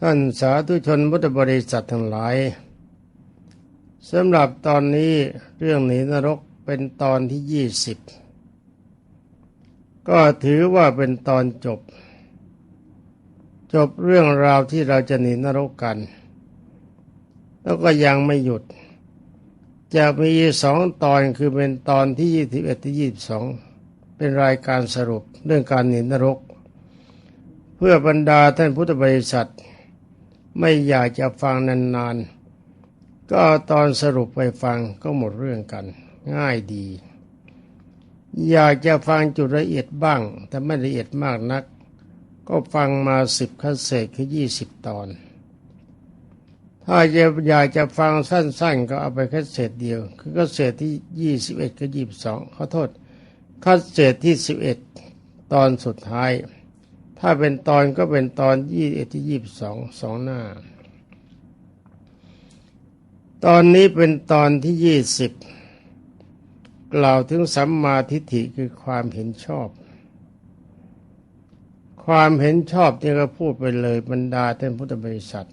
ท่านสาธุชนพุทธบริษัททั้งหลายสำหรับตอนนี้เรื่องหนีนรกเป็นตอนที่ยี่สิบก็ถือว่าเป็นตอนจบ จบเรื่องราวที่เราจะหนีนรกกัน แล้วก็ยังไม่หยุด จะมีสองตอนคือเป็นตอนที่ยี่สิบเอ็ดที่ยี่สิบสองเป็นรายการสรุปเรื่องการหนีนรก เพื่อบรรดาท่านพุทธบริษัท ไม่อยากจะฟังนานๆ ก็ตอนสรุปไปฟังก็หมดเรื่องกัน ง่ายดี อยากจะฟังจุดละเอียดบ้าง แต่ไม่ละเอียดมากนัก ก็ฟังมาสิบคัสเศษคือยี่สิบตอน ถ้าจะอยากจะฟังสั้นๆ ก็เอาไปคัสเศษเดียว คือคัสเศษที่ยี่สิบเอ็ดกับยี่สิบสองขอโทษคัสเศษที่สิบเอ็ดตอนสุดท้าย ถ้าเป็นตอนก็เป็นตอนยี่เอ็ดที่ยี่สิบสองสองหน้า ตอนนี้เป็นตอนที่ยี่สิบกล่าวถึงสัมมาทิฏฐิคือความเห็นชอบ ความเห็นชอบที่เราพูดไปเลยบรรดาท่านพุทธบริษัท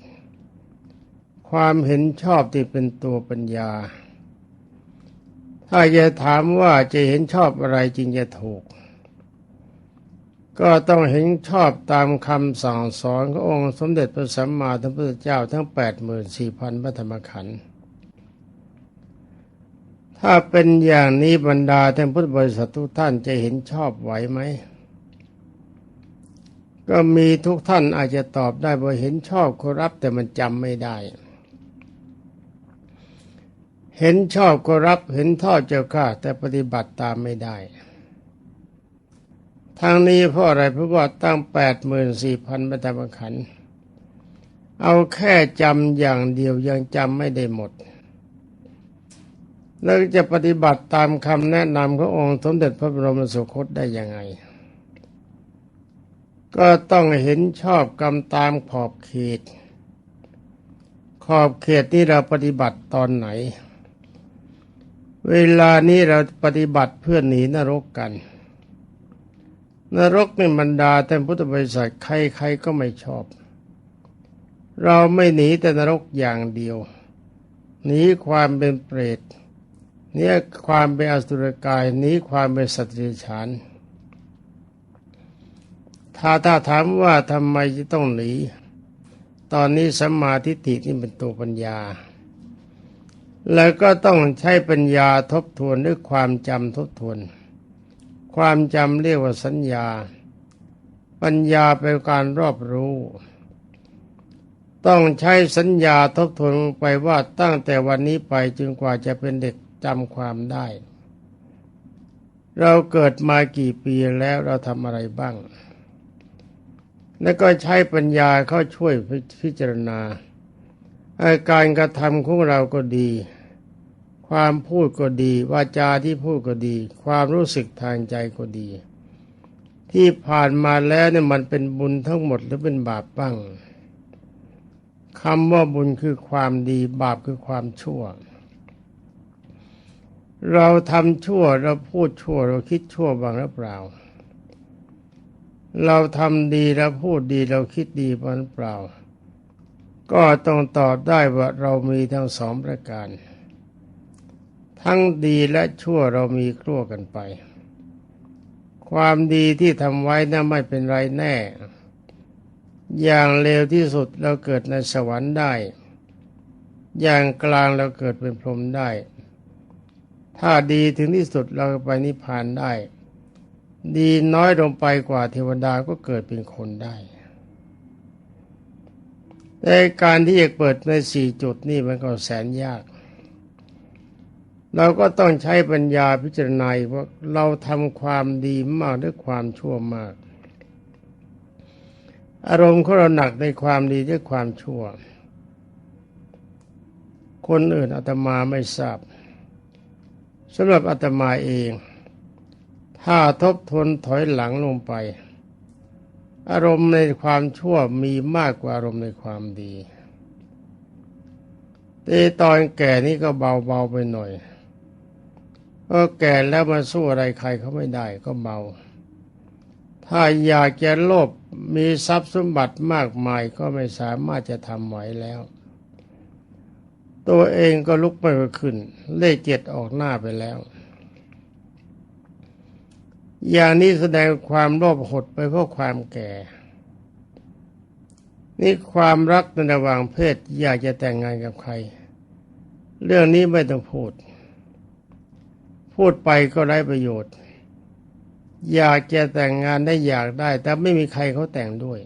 ความเห็นชอบที่เป็นตัวปัญญา ถ้าจะถามว่าจะเห็นชอบอะไรจริงจะถูก ก็ต้องเห็นชอบตามคำสั่งสอนขององค์สมเด็จพระสัมมาสัมพุทธเจ้าทั้งแปดหมื่นสี่พันพระธรรมขันธ์ถ้าเป็นอย่างนี้บรรดาท่านพุทธบริษัททุกท่านจะเห็นชอบไหวไหม ก็มีทุกท่านอาจจะตอบได้ว่าเห็นชอบขอรับแต่มันจำไม่ได้ เห็นชอบก็รับเห็นทอดเจ้าข้าแต่ปฏิบัติตามไม่ได้ ทางนี้เพราะอะไรเพราะว่าตั้งแปดหมื่นสี่พันประธรรมขันธ์เอาแค่จำอย่างเดียวยังจำไม่ได้หมด แล้วจะปฏิบัติตามคำแนะนำขององค์สมเด็จพระบรมสุคตได้ยังไง ก็ต้องเห็นชอบกรรมตามขอบเขต ขอบเขตที่เราปฏิบัติตอนไหน เวลานี้เราปฏิบัติเพื่อหนีนรกกัน นรกในบรรดาแต่พุทธบริษัทใครๆก็ไม่ชอบ เราไม่หนีแต่นรกอย่างเดียวหนีความเป็นเปรตหนีความเป็นอสุรกายหนีความเป็นสัตว์เดรัจฉานถ้าถ้าถามว่าทำไมจะต้องหนีตอนนี้สัมมาทิฏฐินี่เป็นตัวปัญญา แล้วก็ต้องใช้ปัญญาทบทวนด้วยความจำทบทวน ความจำเรียกว่าสัญญา ปัญญาเป็นการรอบรู้ ต้องใช้สัญญาทบทวนไปว่าตั้งแต่วันนี้ไปจนกว่าจะเป็นเด็กจำความได้ เราเกิดมากี่ปีแล้วเราทำอะไรบ้าง แล้วก็ใช้ปัญญาเข้าช่วยพิจารณาอาการกระทำของเราก็ดี ความพูดก็ดีวาจาที่พูดก็ดี ความรู้สึกทางใจก็ดี ที่ผ่านมาแล้วเนี่ยมันเป็นบุญทั้งหมดหรือเป็นบาปบ้างคำว่าบุญคือความดีบาปคือความชั่ว เราทำชั่วเราพูดชั่ว เราคิดชั่วบ้างหรือเปล่า เราทำดีเราพูดดีเราคิดดีบ้างหรือเปล่า ก็ต้องตอบได้ว่าเรามีทั้งสองประการ ทั้งดีและชั่วเรามีครั่วกันไป ความดีที่ทำไว้นั้นไม่เป็นไรแน่ อย่างเลวที่สุดเราเกิดในสวรรค์ได้ อย่างกลางเราเกิดเป็นพรหมได้ ถ้าดีถึงที่สุดเราไปนิพพานได้ ดีน้อยลงไปกว่าเทวดาก็เกิดเป็นคนได้แต่การที่จะเปิดในสี่จุดนี่มันก็แสนยาก เราก็ต้องใช้ปัญญาพิจารณาว่าเราทำความดีมากหรือความชั่วมาก อารมณ์ของเราหนักในความดีหรือความชั่ว คนอื่นอาตมาไม่ทราบสำหรับอาตมาเอง ถ้าทบทวนถอยหลังลงไป อารมณ์ในความชั่วมีมากกว่าอารมณ์ในความดีแต่ตอนแก่นี่ก็เบาๆไปหน่อย ก็แก่แล้วมาสู้อะไรใครเขาไม่ได้ก็เบาถ้าอยากจะโลภมีทรัพย์สมบัติมากมายก็ไม่สามารถจะทำไหวแล้ว ตัวเองก็ลุกไม่ขึ้น เลขเจ็ดออกหน้าไปแล้ว อย่างนี้แสดงความโลภหดไปเพราะความแก่ นี่ความรักในระหว่างเพศอยากจะแต่งงานกับใคร เรื่องนี้ไม่ต้องพูด พูดไปก็ไร้ประโยชน์ อยากจะแต่งงานได้อยากได้ แต่ไม่มีใครเขาแต่งด้วย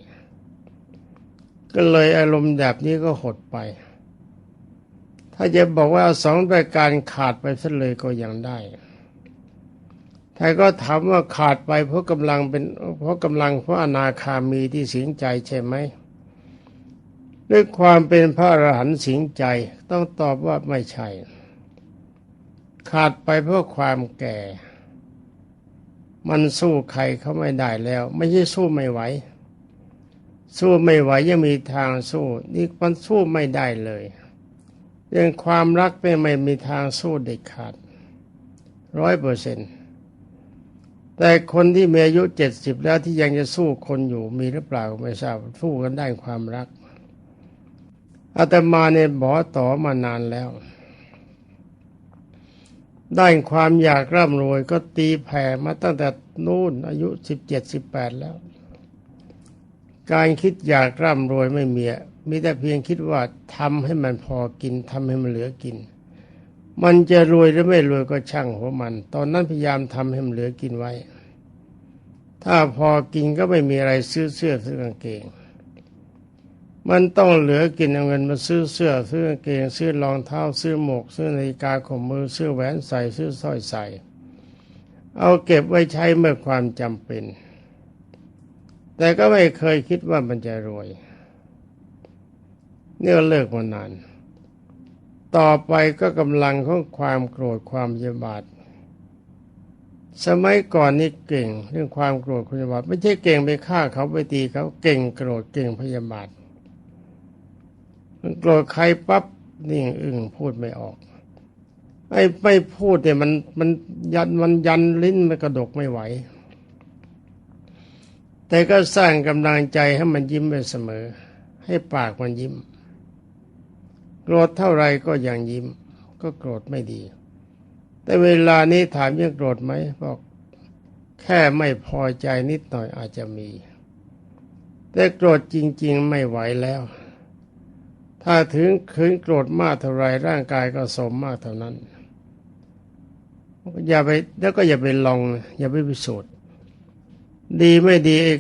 ก็เลยอารมณ์แบบนี้ก็หดไป ถ้าจะบอกว่าสองรายการขาดไปซะเลยก็ยังได้ถ้าก็ถามว่าขาดไปเพราะกำลังเป็นเพราะกำลังเพราะอนาคามีที่สิงใจใช่ไหมด้วยความเป็นพระอรหันต์สิงใจต้องตอบว่าไม่ใช่ ขาดไปเพราะความแก่ มันสู้ใครเขาไม่ได้แล้ว ไม่ใช่สู้ไม่ไหว สู้ไม่ไหวยังมีทางสู้ นี่มันสู้ไม่ได้เลยเรื่องความรักไม่ไม่มีทางสู้เด็ดขาดร้อยเปอร์เซ็นต์แต่คนที่มีอายุเจ็ดสิบแล้วที่ยังจะสู้คนอยู่มีหรือเปล่าไม่ทราบสู้กันได้ความรักอาตมาเนี่ยบอต่อมานานแล้ว ได้ความอยากร่ำรวยก็ตีแผ่มาตั้งแต่นู่นอายุสิบเจ็ดสิบแปดแล้ว การคิดอยากร่ำรวยไม่มีมีแต่เพียงคิดว่าทำให้มันพอกินทำให้มันเหลือกิน มันจะรวยหรือไม่รวยก็ช่างหัวมัน ตอนนั้นพยายามทำให้มันเหลือกินไว้ ถ้าพอกินก็ไม่มีอะไรซื้อเสื้อซื้อกางเกง มันต้องเหลือกินเอาเงินมาซื้อเสื้อซื้อกางเกงซื้อรองเท้าซื้อหมวกซื้อนาฬิกาของมือซื้อแหวนใส่ซื้อสร้อยใส่ เอาเก็บไว้ใช้เมื่อความจำเป็น แต่ก็ไม่เคยคิดว่ามันจะรวยเนี่ก็เลิกมานาน ต่อไปก็กำลังของความโกรธความยาบาท สมัยก่อนนี่เก่ง เรื่องความโกรธความยาบาทไม่ใช่เก่งไปฆ่าเขาไปตีเขาเก่งโกรธเก่งพยาบาท มันโกรธใครปั๊บนิ่งอึ้งพูดไม่ออกไอ้ไม่พูดเนี่ยมันมันยันมันยันลิ้นมันกระดกไม่ไหว แต่ก็สร้างกำลังใจให้มันยิ้มไปเสมอ ให้ปากมันยิ้ม โกรธเท่าไรก็ยังยิ้ม ก็โกรธไม่ดี แต่เวลานี้ถามยังโกรธไหมบอกแค่ไม่พอใจนิดหน่อยอาจจะมี แต่โกรธจริง ๆ ไม่ไหวแล้ว ถ้าถึงคืนโกรธมากเท่าไรร่างกายก็สมมากเท่านั้น อย่าไปแล้วก็อย่าไปลอง อย่าไปพิสูจน์ดีไม่ดีไอ้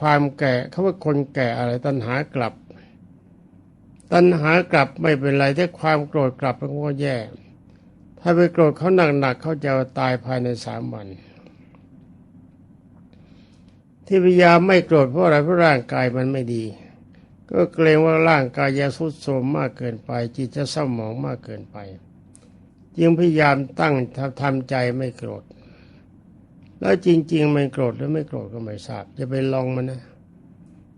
ความแก่เขาว่าคนแก่อะไรตัณหากลับ ตัณหากลับไม่เป็นไรถ้าความโกรธกลับมันก็แย่ ถ้าไปโกรธเขาหนักๆเขาจะตายภายในสามวัน ที่พยายามไม่โกรธเพราะอะไรเพราะร่างกายมันไม่ดี ก็เกรงว่าร่างกายจะทุดโทรมมากเกินไป จิตจะเศร้าหมองมากเกินไป จึงพยายามตั้งทำใจไม่โกรธ แล้วจริง ๆ ไม่โกรธหรือไม่โกรธก็ไม่ทราบจะไปลองมันนะ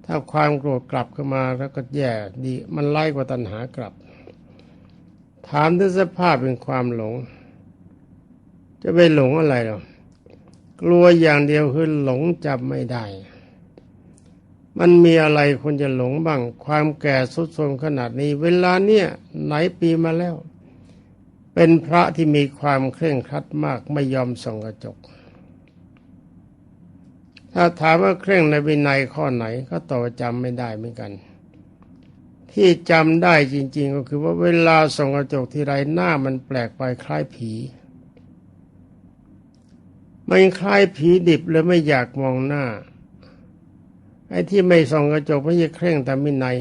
ถ้าความโกรธกลับเข้ามาแล้วก็แย่ดีมันไล่กว่าตัณหากลับ ถามถึงสภาพเป็นความหลง จะไปหลงอะไรหรอกลัวอย่างเดียวคือหลงจำไม่ได้ มันมีอะไรคนจะหลงบ้าง ความแก่สุดโทมขนาดนี้ เวลาเนี้ยไหนปีมาแล้ว เป็นพระที่มีความเคร่งครัดมากไม่ยอมส่องกระจก ถ้าถามว่าเคร่งในวินัยข้อไหนก็ตอบจำไม่ได้เหมือนกัน ที่จำได้จริง ๆ ก็คือว่าเวลาส่องกระจกทีไรหน้ามันแปลกไปคล้ายผีมันคล้ายผีดิบเลยไม่อยากมองหน้า ไอ้ที่ไม่ส่องกระจกไม่ใช่เคร่งแต่วินัย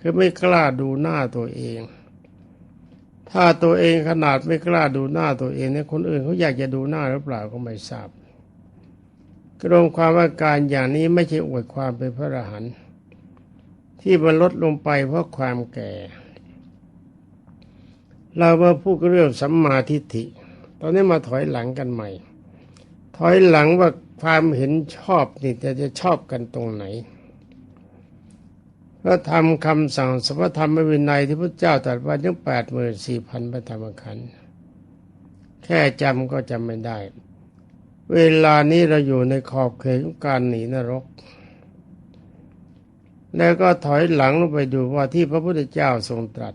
คือไม่กล้าดูหน้าตัวเอง ถ้าตัวเองขนาดไม่กล้าดูหน้าตัวเองเนี่ยคนอื่นเขาอยากจะดูหน้าหรือเปล่าก็ไม่ทราบกรวมความว่าการอย่างนี้ไม่ใช่อวดความเป็นพระอรหันต์ที่มันลดลงไปเพราะความแก่ เรามาพูดเรื่องสัมมาทิฏฐิ ตอนนี้มาถอยหลังกันใหม่ ถอยหลังว่าความเห็นชอบนี่จะจะชอบกันตรงไหนพระธรรมคำสั่งสัพธรรมวินัยที่พระเจ้าตรัสไว้ถึงแปดหมื่นสี่พันพระธรรมขันธ์แค่จำก็จำไม่ได้ เวลานี้เราอยู่ในขอบเขตของการหนีนรก แล้วก็ถอยหลังลงไปดูว่าที่พระพุทธเจ้าทรงตรัส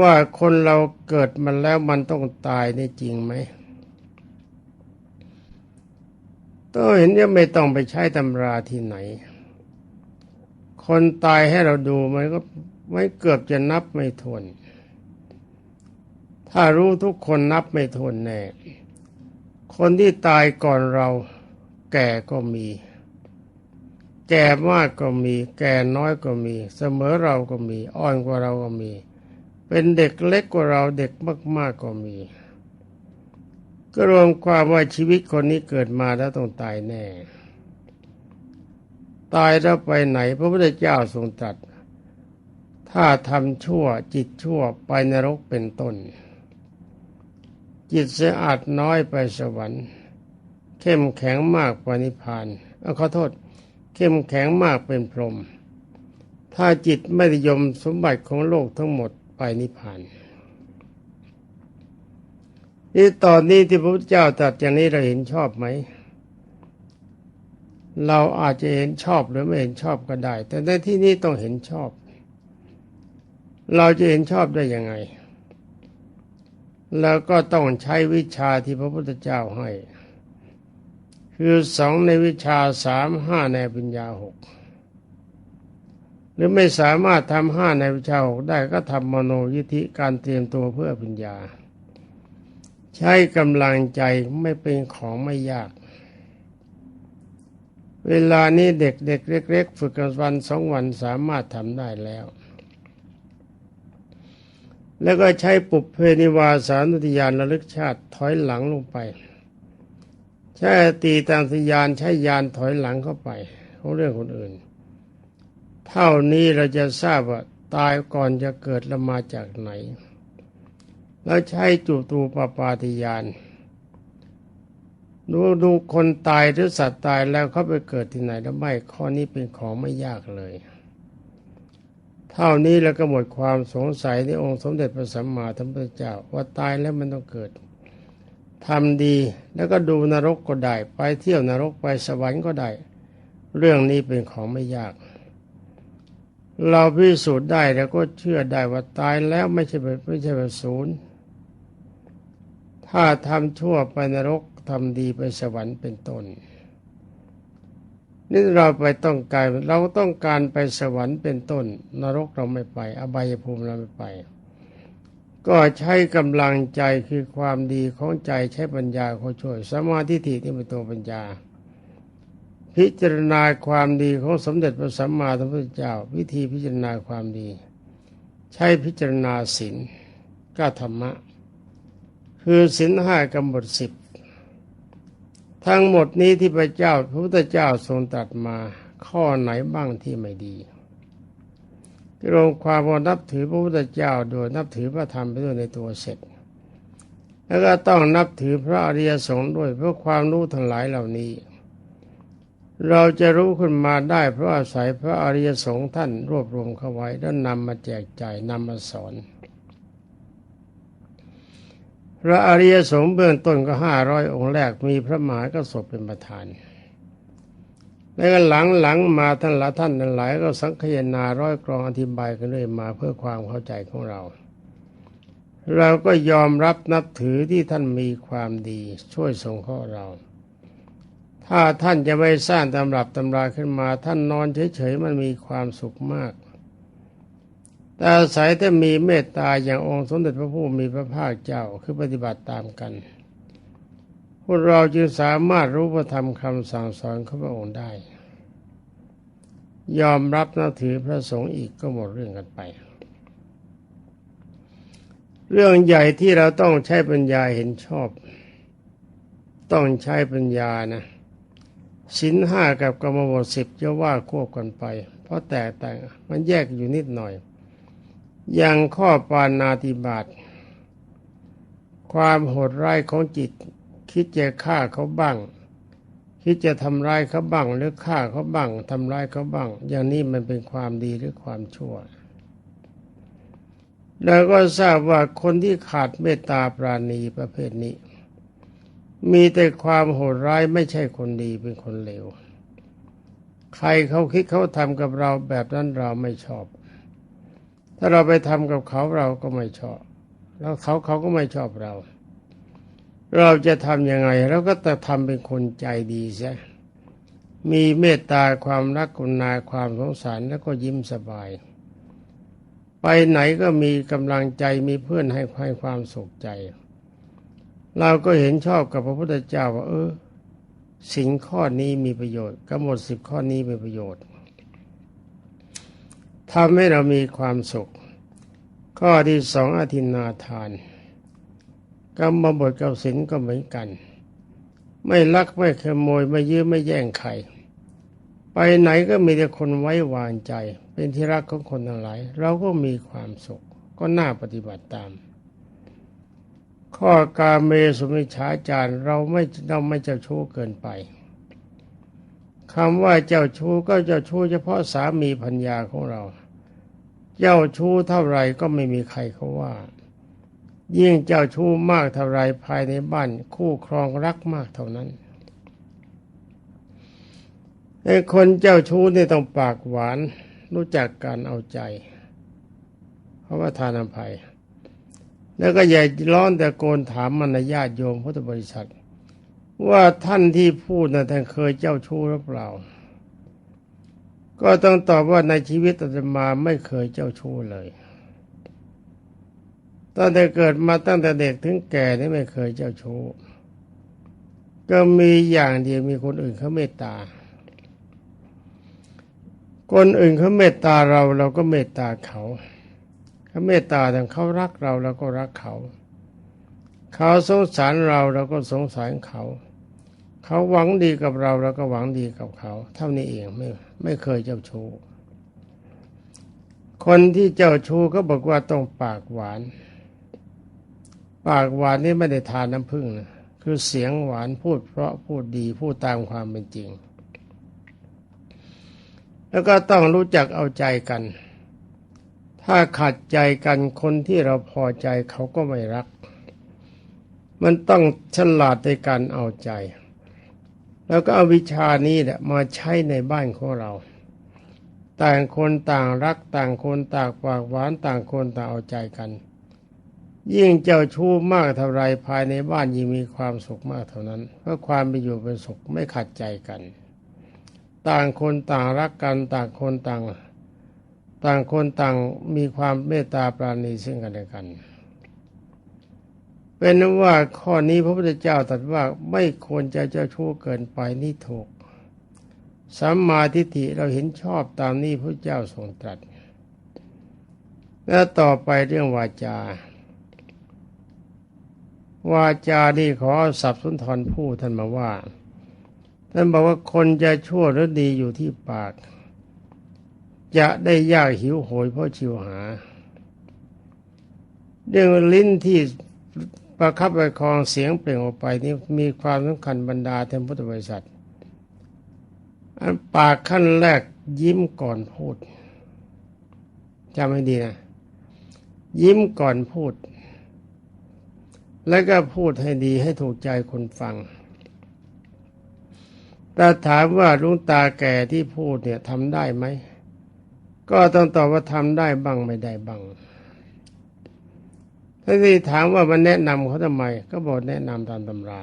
ว่าคนเราเกิดมาแล้วมันต้องตายนี่จริงไหม ต้องเห็นว่าไม่ต้องไปใช้ตำราที่ไหน คนตายให้เราดูมันก็ไม่เกือบจะนับไม่ทวน ถ้ารู้ทุกคนนับไม่ทวนแน่ คนที่ตายก่อนเราแก่ก็มี แก่มากก็มี แก่น้อยก็มี เสมอเราก็มี อ่อนกว่าเราก็มี เป็นเด็กเล็กกว่าเราเด็กมาก ๆก็มี ก็รวมความว่าชีวิตคนนี้เกิดมาแล้วต้องตายแน่ ตายแล้วไปไหน พระพุทธเจ้าทรงตรัส ถ้าทำชั่วจิตชั่วไปนรกเป็นต้น จิตสะอาดน้อยไปสวรรค์ เข้มแข็งมากไปนิพพานเอาขอโทษ เข้มแข็งมากเป็นพรหมถ้าจิตไม่ยมสมบัติของโลกทั้งหมดไปนิพพาน นี่ตอนนี้ที่พระพุทธเจ้าตรัสอย่างนี้เราเห็นชอบไหม เราอาจจะเห็นชอบหรือไม่เห็นชอบก็ได้ แต่ในที่นี้ต้องเห็นชอบ เราจะเห็นชอบได้ยังไง แล้วก็ต้องใช้วิชาที่พระพุทธเจ้าให้ คือสองในวิชาสามห้าในปัญญาหกหรือไม่สามารถทำห้าในวิชาหกได้ก็ทำมโนยิธิการเตรียมตัวเพื่อปัญญา ใช้กำลังใจไม่เป็นของไม่ยาก เวลานี้เด็กเด็กเล็ก ๆ ฝึกกันวันสองวันสามารถทำได้แล้ว แล้วก็ใช้ปุบเพนิวาสานุติยานระลึกชาติถอยหลังลงไป ใช้ตีตามสยานใช้ยานถอยหลังเข้าไปของเรื่องคนอื่น เท่านี้เราจะทราบว่าตายก่อนจะเกิดแล้วมาจากไหน แล้วใช้จุตูปปาติยานดูดูคนตายหรือสัตว์ตายแล้วเขาไปเกิดที่ไหนแล้วไม่ข้อนี้เป็นของไม่ยากเลย เท่านี้แล้วก็หมดความสงสัยในองค์สมเด็จพระสัมมาสัมพุทธเจ้าว่าตายแล้วมันต้องเกิดทำดีแล้วก็ดูนรกก็ได้ ไปเที่ยวนรกไปสวรรค์ก็ได้ เรื่องนี้เป็นของไม่ยาก เราพิสูจน์ได้แล้วก็เชื่อได้ว่าตายแล้วไม่ใช่ไม่ใช่แบบศูนย์ ถ้าทำชั่วไปนรกทำดีไปสวรรค์เป็นต้นนี่เราไปต้องการเราต้องการไปสวรรค์เป็นต้น นรกเราไม่ไป อบายภูมิเราไม่ไป ก็ใช้กำลังใจคือความดีของใจใช้ปัญญาเขาช่วยสมาธิที่เป็นตัวปัญญา พิจารณาความดีของสมเด็จพระสัมมาสัมพุทธเจ้า วิธีพิจารณาความดี ใช้พิจารณาศีลก็ธรรมะ คือศีลห้ากำหนดสิบทั้งหมดนี้ที่พระเจ้าพระพุทธเจ้าทรงตรัสมา ข้อไหนบ้างที่ไม่ดีรวมความว่านับถือพระพุทธเจ้าโดยนับถือพระธรรมไปด้วยในตัวเสร็จ แล้วก็ต้องนับถือพระอริยสงฆ์ด้วยเพราะความรู้ทั้งหลายเหล่านี้ เราจะรู้ขึ้นมาได้เพราะอาศัยพระอริยสงฆ์ท่านรวบรวมเข้าไว้แล้วนำมาแจกจ่ายนำมาสอน พระอริยสงฆ์เบื้องต้นก็ห้าร้อยองค์แรกมีพระมหากระสบเป็นประธานแล้วก็หลังหลังมาท่านละท่านหลายก็สังคยนาร้อยกรองอธิบายกันเรื่อยมาเพื่อความเข้าใจของเรา เราก็ยอมรับนับถือที่ท่านมีความดีช่วยส่งข้อเรา ถ้าท่านจะไม่สร้างตำรับตำราขึ้นมา ท่านนอนเฉยๆมันมีความสุขมาก แต่อาศัยถ้ามีเมตตาอย่างองค์สมเด็จพระผู้มีพระภาคเจ้าคือปฏิบัติตามกัน พวกเราจึงสามารถรู้พระธรรมคำสั่งสอนของพระองค์ได้ ยอมรับนับถือพระสงฆ์อีกก็หมดเรื่องกันไป เรื่องใหญ่ที่เราต้องใช้ปัญญาเห็นชอบ ต้องใช้ปัญญานะสินห้ากับกรรมบทสิบจะว่าควบกันไป เพราะแตกต่างมันแยกอยู่นิดหน่อย อย่างข้อปานาติบาตความโหดร้ายของจิต คิดจะฆ่าเขาบ้าง คิดจะทำร้ายเขาบ้าง หรือฆ่าเขาบ้างทำร้ายเขาบ้าง อย่างนี้มันเป็นความดีหรือความชั่วแล้วก็ทราบว่าคนที่ขาดเมตตาปราณีประเภทนี้ มีแต่ความโหดร้ายไม่ใช่คนดีเป็นคนเลว ใครเขาคิดเขาทำกับเราแบบนั้นเราไม่ชอบ ถ้าเราไปทำกับเขาเราก็ไม่ชอบ แล้วเขาเขาก็ไม่ชอบเรา เราจะทำยังไงเราก็จะทำเป็นคนใจดีใช่มีเมตตาความรักกุณาความสงสารแล้วก็ยิ้มสบาย ไปไหนก็มีกำลังใจมีเพื่อนให้ให้ความสุขใจ เราก็เห็นชอบกับพระพุทธเจ้าว่า เออสิ่งข้อนี้มีประโยชน์กำหนดสิบข้อนี้มีประโยชน์ ทำให้เรามีความสุข ข้อที่สองอธินาทานกรรมบทกับศีลก็เหมือนกัน ไม่ลักไม่ขโมยไม่ยื้อไม่แย่งใครไปไหนก็มีแต่คนไว้วางใจ เป็นที่รักของคนทั้งหลาย เราก็มีความสุขก็น่าปฏิบัติตาม ข้อกาเมสุมิชาจารเราไม่เราไม่เจ้าชู้เกินไปคำว่าเจ้าชู้ก็เจ้าชู้เฉพาะสามีพัญญาของเรา เจ้าชู้เท่าไรก็ไม่มีใครเขาว่า ยิ่งเจ้าชู้มากเท่าไรภายในบ้านคู่ครองรักมากเท่านั้นไอ้คนเจ้าชู้นี่ต้องปากหวาน รู้จักการเอาใจ เพราะว่าทานอภัย แล้วก็อย่าร้อนแต่โกนถามมารยาทโยมพุทธบริษัท ว่าท่านที่พูดนะ่ะท่านเคยเจ้าชู้หรือเปล่า ก็ต้องตอบว่าในชีวิตอาตมาไม่เคยเจ้าชู้เลยตั้งแต่เกิดมาตั้งแต่เด็กถึงแก่นี่ไม่เคยเจ้าชู้ก็มีอย่างเดียวมีคนอื่นเขาเมตตา คนอื่นเขาเมตตาเราเราก็เมตตาเขาเขาเมตตาแต่เขารักเราเราก็รักเขา เขาสงสารเราเราก็สงสารเขา เขาหวังดีกับเราเราก็หวังดีกับเขา เท่านี้เองไม่ไม่เคยเจ้าชู้คนที่เจ้าชู้ก็บอกว่าต้องปากหวาน ปากหวานนี่ไม่ได้ทานน้ำผึ้งนะคือเสียงหวานพูดเพราะพูดดีพูดตามความเป็นจริง แล้วก็ต้องรู้จักเอาใจกัน ถ้าขัดใจกันคนที่เราพอใจเขาก็ไม่รัก มันต้องฉลาดในการเอาใจ แล้วก็เอาวิชานี้แหละมาใช้ในบ้านของเรา ต่างคนต่างรักต่างคนต่างปากหวานต่างคนต่างเอาใจกัน ยิ่งเจ้าชู้มากเท่าไรภายในบ้านยิ่งมีความสุขมากเท่านั้นเพราะความเป็นอยู่เป็นสุขไม่ขัดใจกัน ต่างคนต่างรักกันต่างคนต่าง ต่างคนต่างมีความเมตตาปราณีซึ่งกันและกัน เป็นว่าข้อนี้พระพุทธเจ้าตรัสว่าไม่ควรจะเจ้าชู้เกินไปนี่ถูกสัมมาทิฏฐิเราเห็นชอบตามนี้พระเจ้าทรงตรัส แล้วต่อไปเรื่องวาจา วาจานี่ขอสับสุนทรผู้ท่านมาว่าท่านบอกว่าคนจะชั่วหรือดีอยู่ที่ปาก จะได้ยากหิวโหยเพราะชิวหา เรื่องลิ้นที่ ประคับประคองเสียงเปล่งออกไปนี่มีความสำคัญบรรดาเทมพุทธบริษัทอันปากขั้นแรกยิ้มก่อนพูดจำให้ดีนะ ยิ้มก่อนพูด แล้วก็พูดให้ดีให้ถูกใจคนฟังแต่ถามว่าลุงตาแก่ที่พูดเนี่ยทำได้ไหม ก็ต้องตอบว่าทำได้บ้างไม่ได้บ้าง ถ้านที่ถามว่ามันแนะนำเขาทำไม ก็บอกแนะนำตามตำรา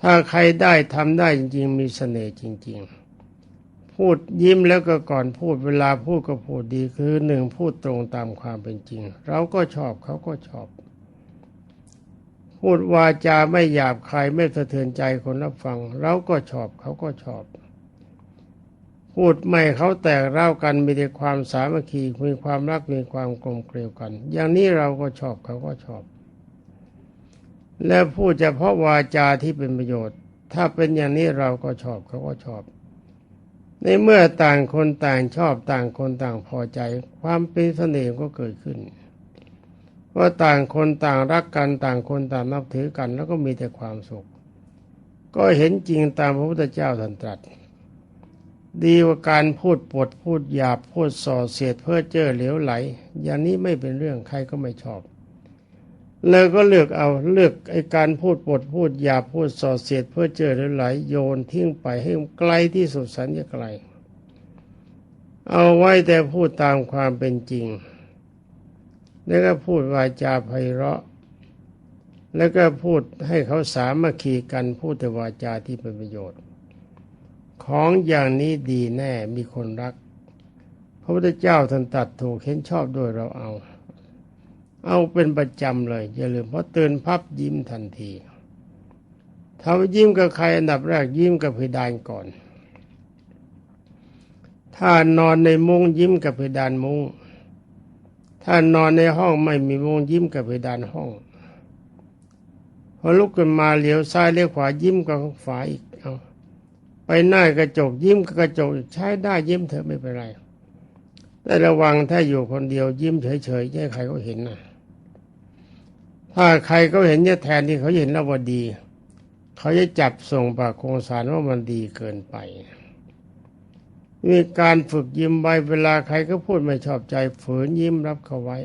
ถ้าใครได้ทำได้จริง ๆ มีเสน่ห์จริง ๆ พูดยิ้มแล้วก็ก่อนพูดเวลาพูดก็พูดดีคือหนึ่งพูดตรงตามความเป็นจริง เราก็ชอบเขาก็ชอบ พูดวาจาไม่หยาบคายไม่สะเทือนใจคนรับฟัง เราก็ชอบเขาก็ชอบ พูดไม่เขาแตกเล่ากันมีแต่ความสามัคคีมีความรักมีความกลมเกลียวกัน อย่างนี้เราก็ชอบเขาก็ชอบ และพูดเฉพาะวาจาที่เป็นประโยชน์ ถ้าเป็นอย่างนี้เราก็ชอบเขาก็ชอบ ในเมื่อต่างคนต่างชอบต่างคนต่างพอใจ ความเป็นเสน่ห์ก็เกิดขึ้นว่าต่างคนต่างรักกันต่างคนต่างนับถือกัน แล้วก็มีแต่ความสุข ก็เห็นจริงตามพระพุทธเจ้าท่านตรัส ดีกว่าการพูดปดพูดหยาบพูดส่อเสียดเพื่อเจ้อเหลวไหล อย่างนี้ไม่เป็นเรื่องใครก็ไม่ชอบแล้วก็เลือกเอาเลือกไอ้การพูดปดพูดหยาบพูดส่อเสียดเพื่อเจอหลายๆโยนทิ้งไปให้ไกลที่สุดสัญญาไกล เอาไว้แต่พูดตามความเป็นจริง แล้วก็พูดวาจาไพเราะ แล้วก็พูดให้เขาสามัคคีกันพูดแต่วาจาที่เป็นประโยชน์ ของอย่างนี้ดีแน่มีคนรัก พระพุทธเจ้าท่านตัดถูกเห็นชอบด้วยเราเอา เอาเป็นประจำเลย อย่าลืมเพราะเตือนพับยิ้มทันทีถ้ายิ้มกับใครอันดับแรกยิ้มกับเพดานก่อน ถ้านอนในมุ้งยิ้มกับเพดานมุ้งถ้านอนในห้องไม่มีมุ้งยิ้มกับเพดานห้องพอลุกขึ้นมาเหลียวซ้ายเลี้ยวขวายิ้มกับฝาอีก ไปหน้ากระจกยิ้มกระจกใช้ได้ยิ้มเถอะไม่เป็นไร แต่ระวังถ้าอยู่คนเดียวยิ้มเฉยๆให้ใครเขาเห็นนะถ้าใครเขาเห็นเนี่ยแทนที่เขาเห็นแล้วว่าดี เขาจะจับส่งปากโครงสารว่ามันดีเกินไปมีการฝึกยิ้มไว้เวลาใครก็พูดไม่ชอบใจฝืนยิ้มรับเขาไว้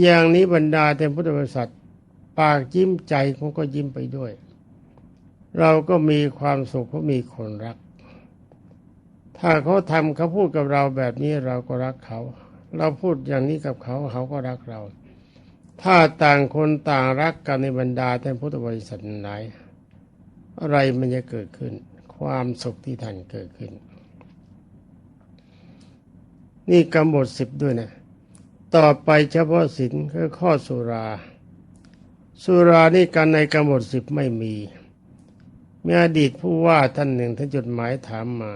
อย่างนี้บรรดาเต็มพุทธบริษัท ปากยิ้มใจเขาก็ยิ้มไปด้วย เราก็มีความสุขเพราะมีคนรัก ถ้าเขาทำเขาพูดกับเราแบบนี้เราก็รักเขา เราพูดอย่างนี้กับเขาเขาก็รักเรา ถ้าต่างคนต่างรักกันในบรรดาท่านพุทธบริษัทไหน อะไรมันจะเกิดขึ้น ความสุขที่ท่านเกิดขึ้น นี่กำหนดสิบด้วยนะต่อไปเฉพาะสินคือข้อสุรา สุรานี่การในกำหนดสิบไม่มี มีอดีตผู้ว่าท่านหนึ่งท่านจดหมายถามมา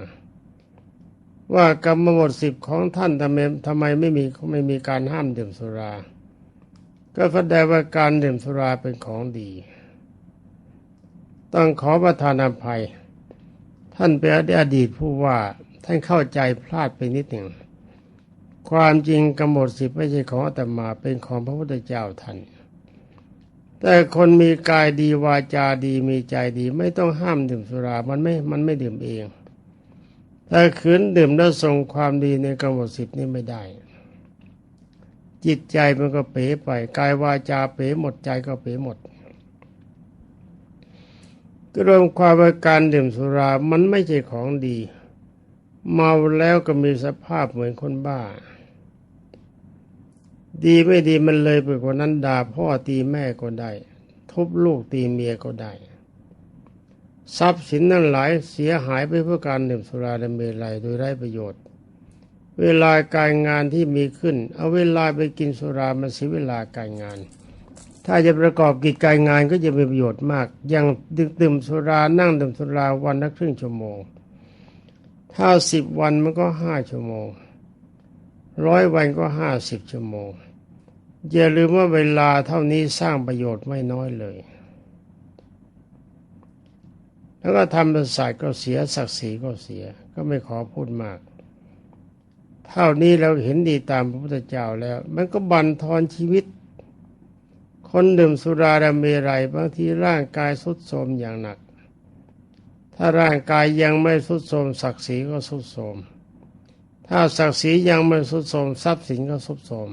ว่ากรรมบทสิบของท่านทำไมทำไมไม่มีไม่มีการห้ามดื่มสุรา ก็แสดงว่าการดื่มสุราเป็นของดี ต้องขอประทานอภัย ท่านเป็นอดีตผู้ว่าท่านเข้าใจพลาดไปนิดหนึ่งความจริงกำหนดสิบไม่ใช่ของอาตมาเป็นของพระพุทธเจ้าท่าน แต่คนมีกายดีวาจาดีมีใจดี ไม่ต้องห้ามดื่มสุรา มันไม่ มันไม่ดื่มเอง ถ้าขืนดื่มแล้วส่งความดีในกำหนดสิบนี่ไม่ได้ จิตใจมันก็เป๋ไป กายวาจาเป๋หมดใจก็เป๋หมดก็รวมความว่าการดื่มสุรา มันไม่ใช่ของดี เมาแล้วก็มีสภาพเหมือนคนบ้า ดีไม่ดีมันเลยไปกว่านั้นด่าพ่อตีแม่ก็ได้ ทุบลูกตีเมียก็ได้ ทรัพย์สินนั้นหลายเสียหายไปเพื่อการดื่มสุราดำเมลัยโดยไร้ประโยชน์ เวลาการงานที่มีขึ้น เอาเวลาไปกินสุรามันเสียเวลาการงาน ถ้าจะประกอบกิจการงานก็จะมีประโยชน์มาก อย่างดื่มสุรานั่งดื่มสุราวันละครึ่งชั่วโมงถ้าสิบวันมันก็ห้าชั่วโมง ร้อยวันก็ห้าสิบชั่วโมง อย่าลืมว่าเวลาเท่านี้สร้างประโยชน์ไม่น้อยเลย แล้วก็ทำเป็นศาสตร์ก็เสียศักดิ์ศรีก็เสีย ก็ไม่ขอพูดมาก เท่านี้เราเห็นดีตามพระพุทธเจ้าแล้ว มันก็บั่นทอนชีวิต คนดื่มสุราดำเมรัยบางทีร่างกายสุดโทรมอย่างหนัก ถ้าร่างกายยังไม่สุดโทรมศักดิ์ศรีก็สุดโทรม ถ้าศักดิ์ศรียังไม่สุดโทมทรัพย์สินก็สุดโทม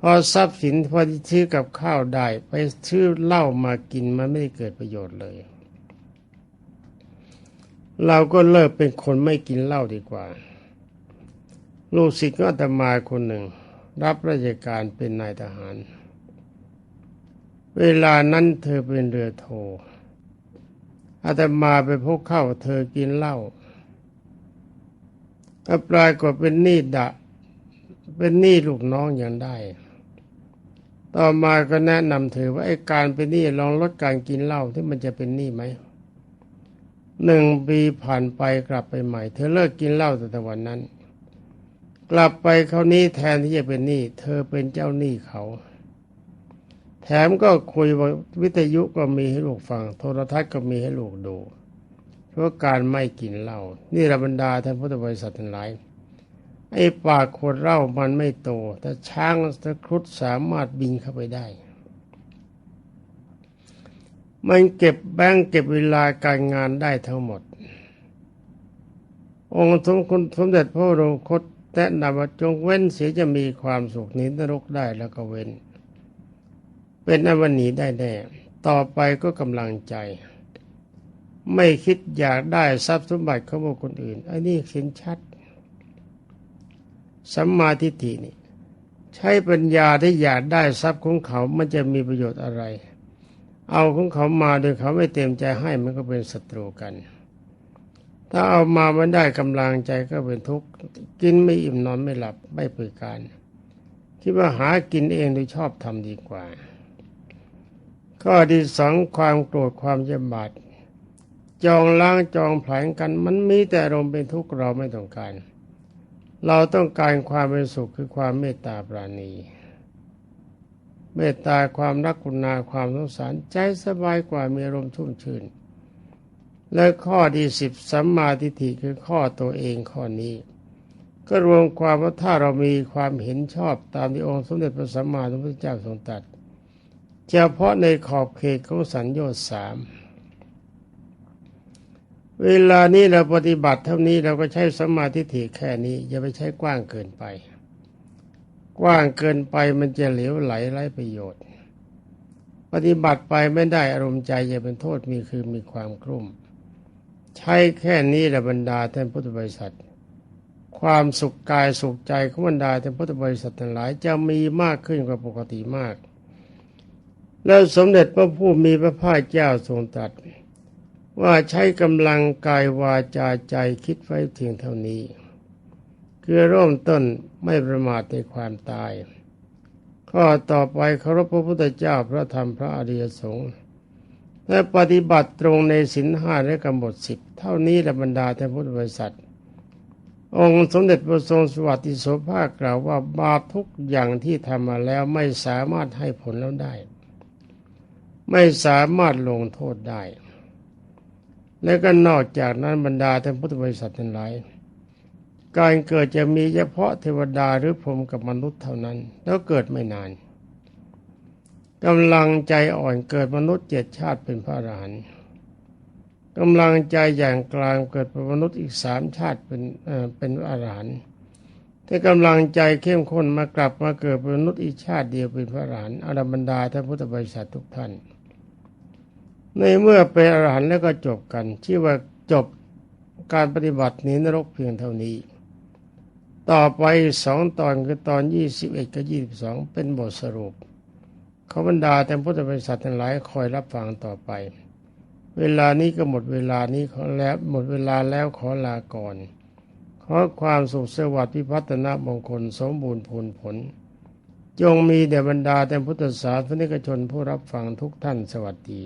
พอทรัพย์สินพอที่ซื้อกับข้าวได้ ไปซื้อเหล้ามากินมันไม่ได้เกิดประโยชน์เลย เราก็เลิกเป็นคนไม่กินเหล้าดีกว่า ลูกศิษย์ก็อาตมาคนหนึ่ง รับราชการเป็นนายทหาร เวลานั้นเธอเป็นเรือโทอาตมาไปพบเข้าเธอกินเหล้า ก็ปลายก็เป็นหนี้ดะ เป็นหนี้ลูกน้องอย่างได้ ต่อมาก็แนะนำเธอว่าไอ้การเป็นหนี้ลองลดการกินเหล้าที่มันจะเป็นหนี้ไหมหนึ่งปีผ่านไปกลับไปใหม่ เธอเลิกกินเหล้าแต่วันนั้น กลับไปเขานี้แทนที่จะเป็นหนี้เธอเป็นเจ้าหนี้เขา แถมก็คุยวิทยุก็มีให้ลูกฟัง โทรทัศน์ก็มีให้ลูกดู เพราะการไม่กินเหล้านี่ระบรรดาท่านพุทธบริษัททั้งหลายไอ้ปากขวดเหล้ามันไม่โตแต่ช้างตะครุดสามารถบินเข้าไปได้ มันเก็บแบงเก็บเวลาการงานได้ทั้งหมด องค์สมคุณสมเด็จพระบรคตแนะนำว่าจงเว้นเสียจะมีความสุขหนินรกได้แล้วก็เว้น เป็นอวันหนีได้แน่ ต่อไปก็กำลังใจ ไม่คิดอยากได้ทรัพย์สมบัติของบุคคลอื่น อันนี้เห็นชัดสัมมาทิฏฐินี่ ใช้ปัญญาที่อยากได้ทรัพย์ของเขา มันจะมีประโยชน์อะไร เอาของเขามาโดยเขาไม่เต็มใจให้มันก็เป็นศัตรูกัน ถ้าเอามาไม่ได้กำลังใจก็เป็นทุกข์กินไม่อิ่มนอนไม่หลับไม่เปิดการคิดว่าหากินเองโดยชอบทำดีกว่า ข้อที่สองความโกรธความยำบาด จองล้างจองแผลายกัน มันมีแต่อารมณ์เป็นทุกข์เราไม่ต้องการ เราต้องการความเป็นสุขคือความเมตตาปราณี เมตตาความรักกุณาความสงสารใจสบายกว่ามีอารมณ์ชุ่มชื่น และข้อที่สิบสัมมาทิฏฐิคือข้อตัวเองข้อนี้ ก็รวมความว่าถ้าเรามีความเห็นชอบตามที่องค์สมเด็จพระสัมมาสัมพุทธเจ้าทรงตรัสเฉพาะในขอบเขตของสัญญาสาม เวลานี้เราปฏิบัติเท่านี้เราก็ใช้สมาธิฏฐิแค่นี้อย่าไปใช้กว้างเกินไป กว้างเกินไปมันจะเหลวไหลไร้ประโยชน์ ปฏิบัติไปไม่ได้อารมณ์ใจจะเป็นโทษมีคือมีความกลุ่ม ใช้แค่นี้แหละบรรดาท่านพุทธบริษัท ความสุขกายสุขใจของบรรดาท่านพุทธบริษัททั้งหลายจะมีมากขึ้นกว่าปกติมาก แล้วสมเด็จพระผู้มีพระภาคเจ้าทรงตรัส ว่าใช้กำลังกายวาจาใจคิดไว้เพียงเท่านี้ คือเริ่มต้นไม่ประมาทในความตาย ข้อต่อไปเคารพพระพุทธเจ้าพระธรรมพระอริยสงฆ์และปฏิบัติตรงในศีลห้าและกำหนดสิบเท่านี้และบรรดาท่านพุทธบริษัท องค์สมเด็จพระทรงสวัสดิโสภาคกล่าวว่าบาปทุกอย่างที่ทำมาแล้วไม่สามารถให้ผลแล้วได้ ไม่สามารถลงโทษได้ และก็นอกจากนั้นบรรดาท่านพุทธบริษัททั้งหลาย การเกิดจะมีเฉพาะเทวดาหรือพรหมกับมนุษย์เท่านั้น แล้วเกิดไม่นานกำลังใจอ่อนเกิดมนุษย์เจ็ดชาติเป็นพระอรหันต์กำลังใจอย่างกลางเกิดเป็นมนุษย์อีกสามชาติเป็นเอ่อเป็นพระอรหันต์ถ้ากำลังใจเข้มข้นมากลับมาเกิดเป็นมนุษย์อีกชาติเดียวเป็นพระอรหันต์อรบรรดาท่านพุทธบริษัททุกท่าน ในเมื่อเป็นอรหันต์แล้วก็จบกัน ชื่อว่าจบการปฏิบัติหนี้นรกเพียงเท่านี้ ต่อไปสองตอนคือตอนยี่สิบเอ็ดกับยี่สิบสองเป็นบทสรุปขอบรรดาแต่พุทธบริษัททั้งหลายคอยรับฟังต่อไป เวลานี้ก็หมดเวลานี้ขอแล้วหมดเวลาแล้วขอลาก่อน ขอความสุขสวัสดิ์พิพัฒนามงคลสมบูรณ์ผลผล จงมีแด่บรรดาแต่พุทธศาสนิกชนผู้รับฟังทุกท่านสวัสดี